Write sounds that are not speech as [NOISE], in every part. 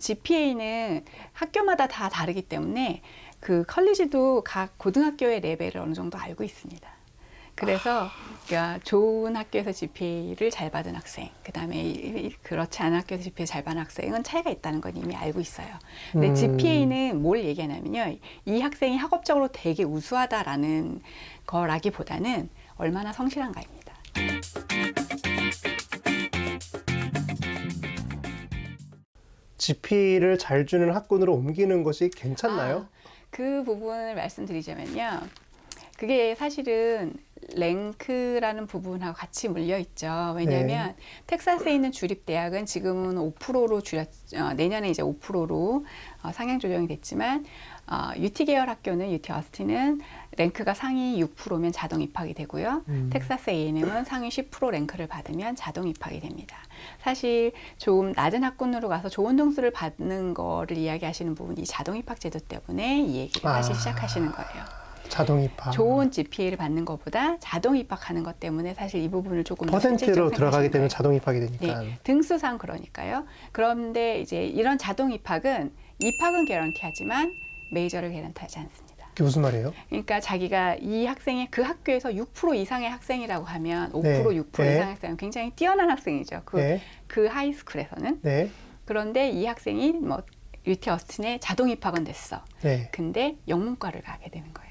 GPA는 학교마다 다 다르기 때문에 그 컬리지도 각 고등학교의 레벨을 어느 정도 알고 있습니다. 그래서 그러니까 좋은 학교에서 GPA를 잘 받은 학생, 그 다음에 그렇지 않은 학교에서 GPA 잘 받은 학생은 차이가 있다는 건 이미 알고 있어요. 근데 음. GPA는 뭘 얘기하냐면요. 이 학생이 학업적으로 되게 우수하다라는 거라기보다는 얼마나 성실한가입니다. GP를 잘 주는 학군으로 옮기는 것이 괜찮나요? 아, 그 부분을 말씀드리자면요. 그게 사실은 랭크라는 부분하고 같이 물려 있죠. 왜냐하면 텍사스에 있는 주립 대학은 지금은 5%로 줄였, 어, 내년에 이제 5%로 어, 상향 조정이 됐지만 어, UT 계열 학교는 UT 어스틴은 랭크가 상위 6%면 자동 입학이 되고요. 음. 텍사스 A&M은 상위 10% 랭크를 받으면 자동 입학이 됩니다. 사실 좀 낮은 학군으로 가서 좋은 등수를 받는 거를 이야기하시는 부분이 자동 입학 제도 때문에 이 얘기를 사실 아. 시작하시는 거예요. 자동 입학. 좋은 GPA를 받는 것보다 자동 입학하는 것 때문에 사실 이 부분을 조금 더 퍼센트로 들어가게 되면. 자동 입학이 되니까. 네, 등수상 그러니까요. 그런데 이제 이런 자동 입학은 입학은 개런티하지만 메이저를 개런티하지 않습니다. 그게 무슨 말이에요? 그러니까 자기가 이 학생이 그 학교에서 6% 이상의 학생이라고 하면 5% 네. 6% 네. 이상의 학생은 굉장히 뛰어난 학생이죠. 그, 네. 그 하이스쿨에서는. 네. 그런데 이 학생이 뭐 UT 어스틴에 자동 입학은 됐어. 네. 근데 영문과를 가게 되는 거예요.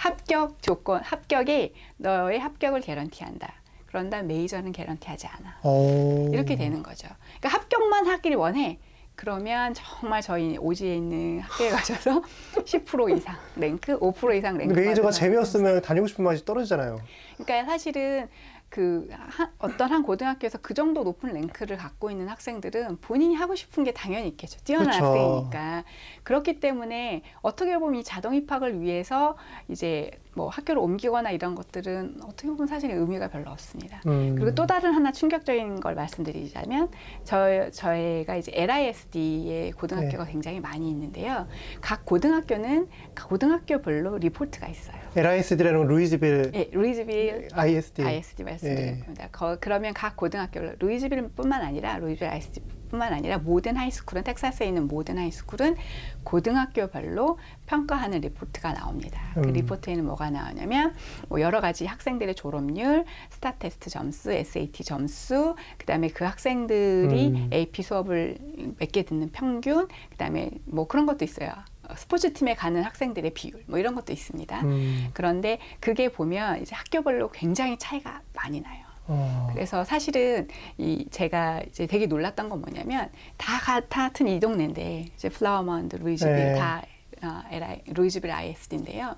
합격 조건, 합격이 너의 합격을 개런티한다. 그런다 메이저는 개런티하지 않아. 오. 이렇게 되는 거죠. 그러니까 합격만 하길 원해. 그러면 정말 저희 오지에 있는 학교에 가셔서 10% 이상 랭크, 5% 이상 랭크. 근데 메이저가 재미없으면 다니고 싶은 맛이 떨어지잖아요. 그러니까 사실은 그 한- 어떤 한 고등학교에서 그 정도 높은 랭크를 갖고 있는 학생들은 본인이 하고 싶은 게 당연히 있겠죠. 뛰어난 그쵸. 학생이니까. 그렇기 때문에 어떻게 보면 이 자동 입학을 위해서 이제 뭐 학교를 옮기거나 이런 것들은 어떻게 보면 사실 의미가 별로 없습니다. 음. 그리고 또 다른 하나 충격적인 걸 말씀드리자면 저 저희가 이제 LISD의 고등학교가 네. 굉장히 많이 있는데요. 각 고등학교는 각 고등학교별로 리포트가 있어요. LISD라는 건 루이즈빌 예, 루이즈빌 ISD. ISD 말씀드린 겁니다. 거- 그러면 각 고등학교 루이즈빌뿐만 아니라 루이즈빌 ISD 뿐만 아니라 모든 하이스쿨은 텍사스에 있는 모든 하이스쿨은 고등학교별로 평가하는 리포트가 나옵니다. 그 음. 리포트에는 뭐가 나오냐면 뭐 여러 가지 학생들의 졸업률, 스타 테스트 점수, SAT 점수, 그다음에 그 학생들이 음. AP 수업을 몇 개 듣는 평균, 그다음에 뭐 그런 것도 있어요. 어, 스포츠 팀에 가는 학생들의 비율, 뭐 이런 것도 있습니다. 음. 그런데 그게 보면 이제 학교별로 굉장히 차이가 많이 나요. 어. 그래서 사실은 이 제가 이제 되게 놀랐던 건 뭐냐면 다 같은 이 동네인데 이제 플라워먼드, 루이즈빌 네. 다 어, LI, 루이즈빌 ISD인데요.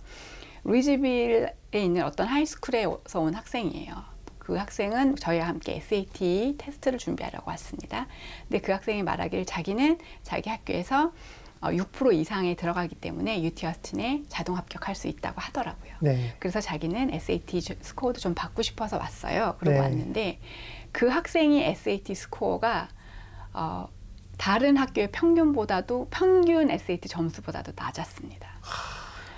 루이즈빌에 있는 어떤 하이스쿨에서 온 학생이에요. 그 학생은 저희와 함께 SAT 테스트를 준비하려고 왔습니다. 근데 그 학생이 말하기를 자기는 자기 학교에서 어, 6% 이상에 들어가기 때문에 UT 어스틴에 자동 합격할 수 있다고 하더라고요. 네. 그래서 자기는 SAT 주- 스코어도 좀 받고 싶어서 왔어요. 그러고 네. 왔는데 그 학생이 SAT 스코어가 어, 다른 학교의 평균보다도 평균 SAT 점수보다도 낮았습니다.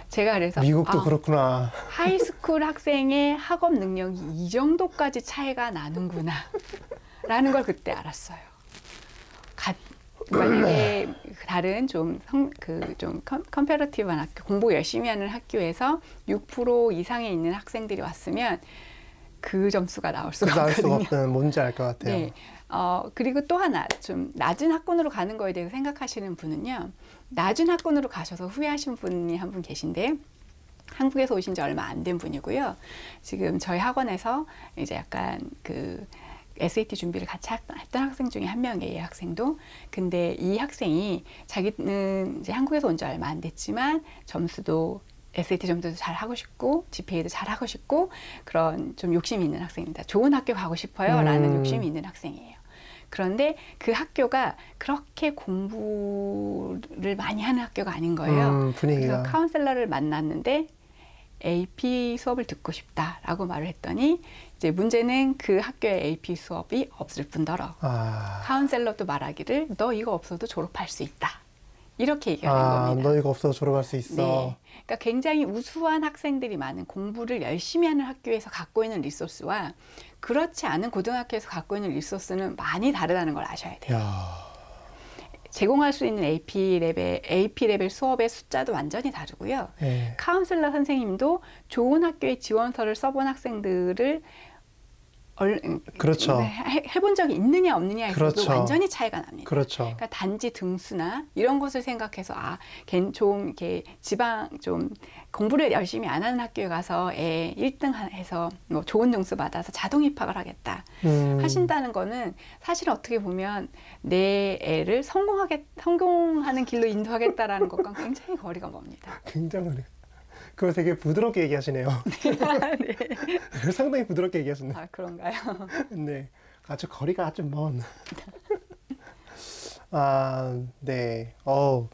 제가 그래서 미국도 아, 그렇구나. 하이스쿨 학생의 학업 능력이 이 정도까지 차이가 나는구나. 라는 걸 그때 알았어요. 가, 만약에 다른 좀, 성, 그, 좀, 컴페러티브한 학교, 공부 열심히 하는 학교에서 6% 이상에 있는 학생들이 왔으면 그 점수가 나올 수가 나올 없거든요. 없는 뭔지 알 것 같아요. 네. 어, 그리고 또 하나, 좀 낮은 학군으로 가는 거에 대해서 생각하시는 분은요, 낮은 학군으로 가셔서 후회하신 분이 한 분 계신데, 한국에서 오신 지 얼마 안 된 분이고요. 지금 저희 학원에서 이제 약간 그 SAT 준비를 같이 학- 했던 학생 중에 한 명이에요, 이 학생도. 근데 이 학생이 자기는 이제 한국에서 온 지 얼마 안 됐지만 점수도 SAT 점수도 잘 하고 싶고 GPA도 잘 하고 싶고 그런 좀 욕심이 있는 학생입니다. 좋은 학교 가고 싶어요라는 음. 욕심이 있는 학생이에요. 그런데 그 학교가 그렇게 공부를 많이 하는 학교가 아닌 거예요. 음. 그래서 카운셀러를 만났는데 AP 수업을 듣고 싶다라고 말을 했더니 이제 문제는 그 학교에 AP 수업이 없을 뿐더러 아. 카운셀러도 말하기를 너 이거 없어도 졸업할 수 있다. 이렇게 얘기하는 아, 겁니다. 너 이거 없어서 졸업할 수 있어. 네. 그러니까 굉장히 우수한 학생들이 많은 공부를 열심히 하는 학교에서 갖고 있는 리소스와 그렇지 않은 고등학교에서 갖고 있는 리소스는 많이 다르다는 걸 아셔야 돼요. 야. 제공할 수 있는 AP 레벨 AP 레벨 수업의 숫자도 완전히 다르고요. 예. 카운슬러 선생님도 좋은 학교에 지원서를 써본 학생들을 얼, 그렇죠. 해, 해본 적이 있느냐 없느냐에서도 그렇죠. 완전히 차이가 납니다. 그렇죠. 그러니까 단지 등수나 이런 것을 생각해서 아, 걘좀 이렇게 지방 좀 공부를 열심히 안 하는 학교에 가서 애 1등 해서 뭐 좋은 등수 받아서 자동 입학을 하겠다 음, 하신다는 거는 사실 어떻게 보면 내 애를 성공하게 성공하는 길로 인도하겠다라는 것과 굉장히 거리가 멉니다. [LAUGHS] 굉장히 그걸 되게 부드럽게 얘기하시네요. [LAUGHS] 네. [LAUGHS] 상당히 부드럽게 얘기하시네. 아 그런가요? [LAUGHS] 네, 아주 거리가 아주 먼. 아, 네. 어.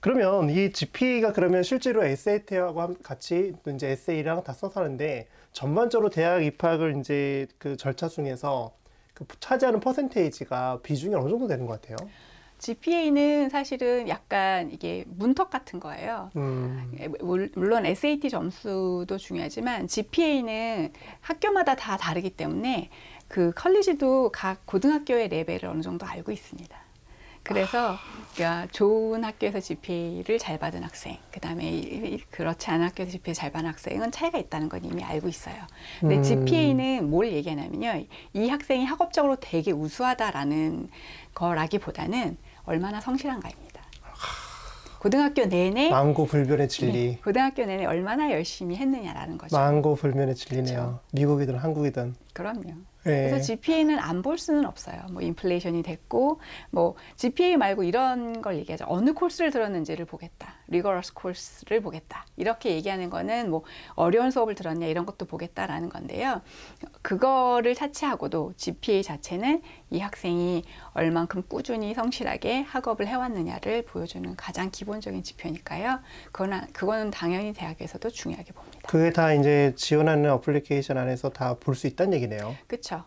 그러면 이 GPA가 그러면 실제로 SAT하고 함- 같이 또 이제 에세이랑 다 써서 하는데 전반적으로 대학 입학을 이제 그 절차 중에서 그 차지하는 퍼센테이지가 비중이 어느 정도 되는 것 같아요? GPA는 사실은 약간 이게 문턱 같은 거예요. 음, 예, 물- 물론 SAT 점수도 중요하지만 GPA는 학교마다 다 다르기 때문에 그 컬리지도 각 고등학교의 레벨을 어느 정도 알고 있습니다. 그래서 그러니까 좋은 학교에서 GPA를 잘 받은 학생, 그 다음에 그렇지 않은 학교에서 GPA 잘 받은 학생은 차이가 있다는 건 이미 알고 있어요. 근데 음. GPA는 뭘 얘기하냐면요. 이 학생이 학업적으로 되게 우수하다라는 거라기보다는 얼마나 성실한가입니다. 고등학교 내내 망고 불변의 진리. 네, 고등학교 내내 얼마나 열심히 했느냐라는 거죠. 망고 불변의 진리네요. 그렇죠. 미국이든 한국이든. 그럼요. 예. 그래서 GPA는 안 볼 수는 없어요. 뭐 인플레이션이 됐고 뭐 GPA 말고 이런 걸 얘기하죠. 어느 코스를 들었는지를 보겠다. 리거러스 코스를 보겠다. 이렇게 얘기하는 거는 뭐 어려운 수업을 들었냐 이런 것도 보겠다라는 건데요. 그거를 차치하고도 GPA 자체는 이 학생이 얼만큼 꾸준히 성실하게 학업을 해왔느냐를 보여주는 가장 기본적인 지표니까요. 그거는 그거는 당연히 대학에서도 중요하게 봅니다. 그게 다 이제 지원하는 어플리케이션 안에서 다 볼 수 있다는 얘기네요. 그렇죠.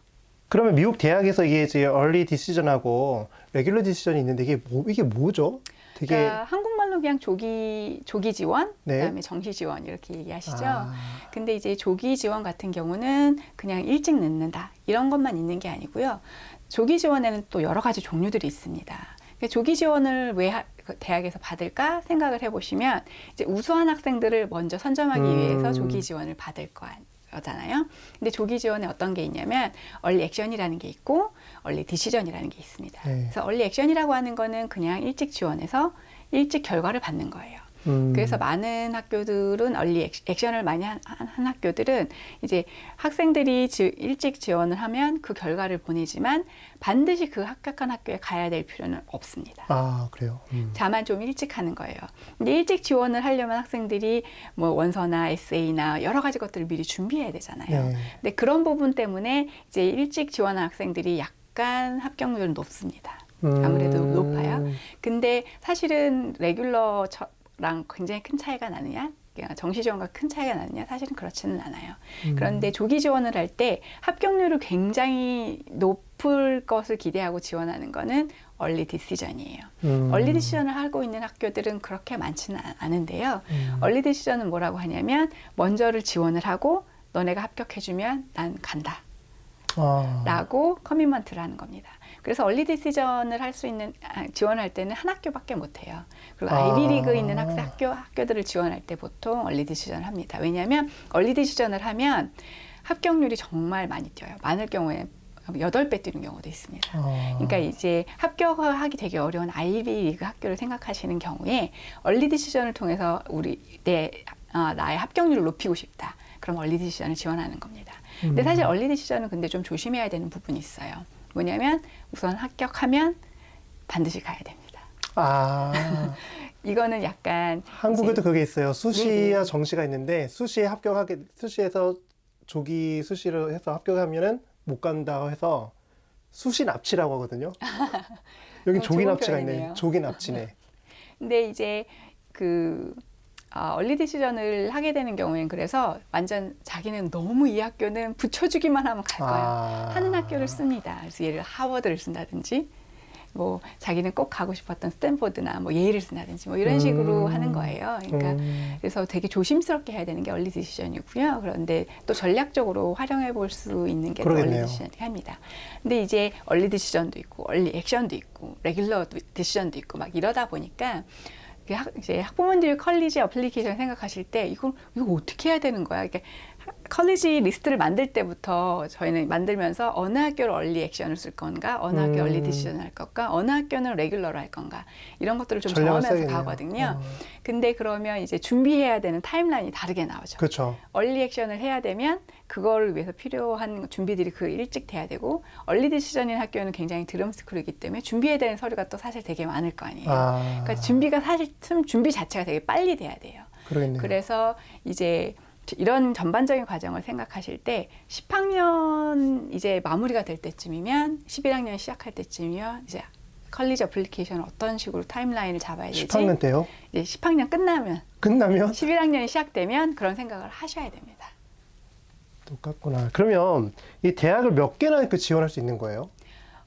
그러면 미국 대학에서 이게 이제 얼리 디시전하고 레귤러 디시전이 있는데 이게 뭐 이게 뭐죠? 되게 그러니까 한국말로 그냥 조기 조기 지원, 네. 그다음에 정시 지원 이렇게 얘기하시죠. 아, 근데 이제 조기 지원 같은 경우는 그냥 일찍 늦는다 이런 것만 있는 게 아니고요. 조기 지원에는 또 여러 가지 종류들이 있습니다. 그러니까 조기 지원을 왜 하- 그 대학에서 받을까 생각을 해보시면 이제 우수한 학생들을 먼저 선점하기 음. 위해서 조기 지원을 받을 거잖아요. 근데 조기 지원에 어떤 게 있냐면 얼리 액션이라는 게 있고 얼리 디시전이라는 게 있습니다. 네. 그래서 얼리 액션이라고 하는 거는 그냥 일찍 지원해서 일찍 결과를 받는 거예요. 음, 그래서 많은 학교들은 얼리 액- 액션을 많이 한, 한- 한 학교들은 이제 학생들이 지- 일찍 지원을 하면 그 결과를 보내지만 반드시 그 합격한 학교에 가야 될 필요는 없습니다. 아 그래요. 음. 다만 좀 일찍 하는 거예요. 근데 일찍 지원을 하려면 학생들이 뭐 원서나 에세이나 여러 가지 것들을 미리 준비해야 되잖아요. 네. 근데 그런 부분 때문에 이제 일찍 지원한 학생들이 약간 합격률은 높습니다. 아무래도 음, 높아요. 근데 사실은 레귤러 랑 굉장히 큰 차이가 나느냐? 그러니까 정시 지원과 큰 차이가 나느냐? 사실은 그렇지는 않아요. 음. 그런데 조기 지원을 할 때 합격률을 굉장히 높을 것을 기대하고 지원하는 거는 얼리 디시전이에요. 음, 얼리 디시전을 하고 있는 학교들은 그렇게 많지는 않- 않은데요. 음. 얼리 디시전은 뭐라고 하냐면 먼저를 지원을 하고 너네가 합격해주면 난 간다. 아, 라고 커미먼트를 하는 겁니다. 그래서 얼리 디시전을 할 수 있는 아, 지원할 때는 한 학교밖에 못 해요. 그리고 아. 아이비 리그 있는 학생 학교 학교들을 지원할 때 보통 얼리 디시전을 합니다. 왜냐하면 얼리 디시전을 하면 합격률이 정말 많이 뛰어요. 많을 경우에 여덟 배 뛰는 경우도 있습니다. 아, 그러니까 이제 합격하기 되게 어려운 아이비 리그 학교를 생각하시는 경우에 얼리 디시전을 통해서 우리 내 아, 나의 합격률을 높이고 싶다. 그럼 얼리 디시전을 지원하는 겁니다. 근데 음. 사실 얼리 디시전은 근데 좀 조심해야 되는 부분이 있어요. 뭐냐면 우선 합격하면 반드시 가야 됩니다. 아 [LAUGHS] 이거는 약간 한국에도 그게 있어요. 네, 수시와 정시가 있는데 수시에 합격하게 수시에서 조기 수시를 해서 합격하면은 못 간다고 해서 수시 납치라고 하거든요. [LAUGHS] 여기 어, 조기 좋은 납치가 있네. 표현이네요. 조기 납치네. [LAUGHS] 근데 이제 그 아, 얼리 디시전을 하게 되는 경우엔 그래서 완전 자기는 너무 이 학교는 붙여주기만 하면 갈 거야. 아. 하는 학교를 씁니다. 그래서 예를 하버드를 쓴다든지 뭐 자기는 꼭 가고 싶었던 스탠포드나 뭐 예일을 쓴다든지 뭐 이런 식으로 음. 하는 거예요. 그러니까 음. 그래서 되게 조심스럽게 해야 되는 게 얼리 디시전이고요. 그런데 또 전략적으로 활용해 볼 수 있는 게또 얼리 그러겠네요. 디시전입니다. 근데 이제 얼리 디시전도 있고 얼리 액션도 있고 레귤러 디시전도 있고 막 이러다 보니까 학, 이제 학부모님들이 컬리지 어플리케이션 생각하실 때 이걸 이거 어떻게 해야 되는 거야? 이게 컬리지 리스트를 만들 때부터 저희는 만들면서 어느 학교를 얼리 액션을 쓸 건가, 어느 학교 음. 얼리 디시전을 할 건가, 어느 학교는 레귤러로 할 건가 이런 것들을 좀 정하면서 써야겠네요. 가거든요. 어, 근데 그러면 이제 준비해야 되는 타임라인이 다르게 나오죠. 그렇죠. 얼리 액션을 해야 되면 그거를 위해서 필요한 준비들이 그 일찍 돼야 되고 얼리 디시전인 학교는 굉장히 드럼 스쿨이기 때문에 준비해야 되는 서류가 또 사실 되게 많을 거 아니에요. 아, 그러니까 준비가 사실 좀 준비 자체가 되게 빨리 돼야 돼요. 그러겠네요. 그래서 이제 이런 전반적인 과정을 생각하실 때 10학년 이제 마무리가 될 때쯤이면 11학년 시작할 때쯤이면 이제 컬리지 어플리케이션 어떤 식으로 타임라인을 잡아야 되지? 10학년 때요? 이제 10학년 끝나면 끝나면 11학년이 시작되면 그런 생각을 하셔야 됩니다. 똑같구나. 그러면 이 대학을 몇 개나 그 지원할 수 있는 거예요?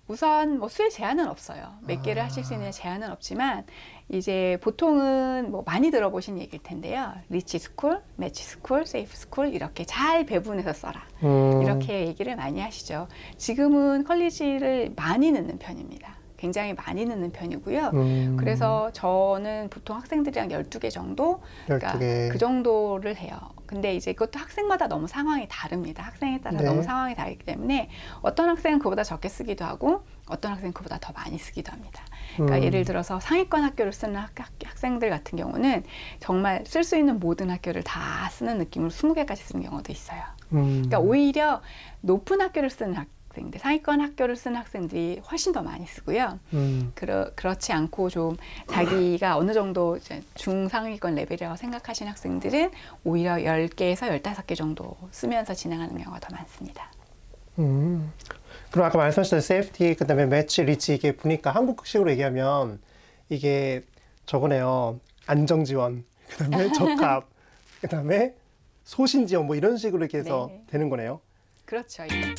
우선 뭐 수의 제한은 없어요. 몇 개를 아. 하실 수 있는 제한은 없지만 이제 보통은 뭐 많이 들어보신 얘기일 텐데요. 리치 스쿨, 매치 스쿨, 세이프 스쿨 이렇게 잘 배분해서 써라. 음, 이렇게 얘기를 많이 하시죠. 지금은 컬리지를 많이 넣는 편입니다. 굉장히 많이 넣는 편이고요. 음, 그래서 저는 보통 학생들이랑 12개 정도 12개. 그러니까 그 정도를 해요. 근데 이제 그것도 학생마다 너무 상황이 다릅니다. 학생에 따라 네. 너무 상황이 다르기 때문에 어떤 학생은 그보다 적게 쓰기도 하고 어떤 학생은 그보다 더 많이 쓰기도 합니다. 그러니까 음, 예를 들어서 상위권 학교를 쓰는 학, 생들 같은 경우는 정말 쓸 수 있는 모든 학교를 다 쓰는 느낌으로 20개까지 쓰는 경우도 있어요. 음, 그러니까 오히려 높은 학교를 쓰는 학생들, 상위권 학교를 쓰는 학생들이 훨씬 더 많이 쓰고요. 음, 그러, 그렇지 않고 좀 자기가 어느 정도 이제 중상위권 레벨이라고 생각하시는 학생들은 오히려 10개에서 15개 정도 쓰면서 진행하는 경우가 더 많습니다. 음. 그럼 아까 말씀하셨던 세이프티, 그다음에 매치, 리치 이게 보니까 한국식으로 얘기하면 이게 저거네요. 안정 지원, 그다음에 [LAUGHS] 적합, 그다음에 소신 지원 뭐 이런 식으로 이렇게 해서 네. 되는 거네요. 그렇죠. 이게.